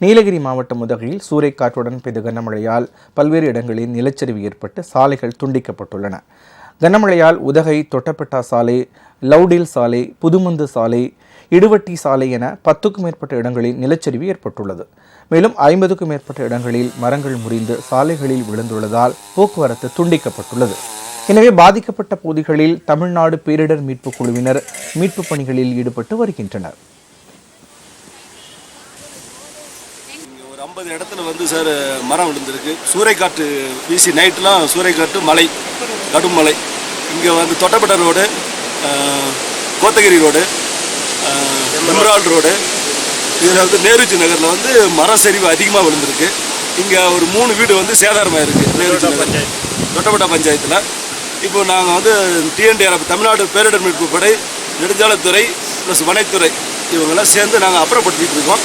நீலகிரி மாவட்டம் உதகையில் சூறைக்காற்றுடன் பெய்த கனமழையால் பல்வேறு இடங்களில் நிலச்சரிவு ஏற்பட்டு சாலைகள் துண்டிக்கப்பட்டுள்ளன. கனமழையால் உதகை தொட்டப்பட்டா சாலை லவுடில் சாலை புதுமந்து சாலை இடுவட்டி சாலை என பத்துக்கும் மேற்பட்ட இடங்களில் நிலச்சரிவு ஏற்பட்டுள்ளது. மேலும் ஐம்பதுக்கும் மேற்பட்ட இடங்களில் மரங்கள் முறிந்து சாலைகளில் விழுந்துள்ளதால் போக்குவரத்து துண்டிக்கப்பட்டுள்ளது. எனவே பாதிக்கப்பட்ட பகுதிகளில் தமிழ்நாடு பேரிடர் மீட்புக் குழுவினர் மீட்புப் பணிகளில் ஈடுபட்டு வருகின்றனர். ஒரு ஐம்பது இடத்துல வந்து சார் மரம் விழுந்திருக்கு. சூறைக்காற்று வீசி நைட்லாம் சூறைக்காற்று மலை கடும் மலை இங்கே வந்து Doddabetta road Kotagiri road Emerald road. இதில் வந்து நேருஜி நகரில் வந்து மர சரிவு அதிகமாக விழுந்திருக்கு. இங்கே ஒரு மூணு வீடு வந்து சேதாரமாக இருக்குது நேருஜி நகர். தொட்டப்பட்ட பஞ்சாயத்தில். இப்போ நாங்கள் வந்து டிஎன்டிஆர் தமிழ்நாடு பேரிடர் மீட்பு படை நெடுஞ்சாலைத்துறை ப்ளஸ் வனைத்துறை இவங்கெல்லாம் சேர்ந்து நாங்கள் அப்புறப்படுத்திட்டு இருக்கோம்.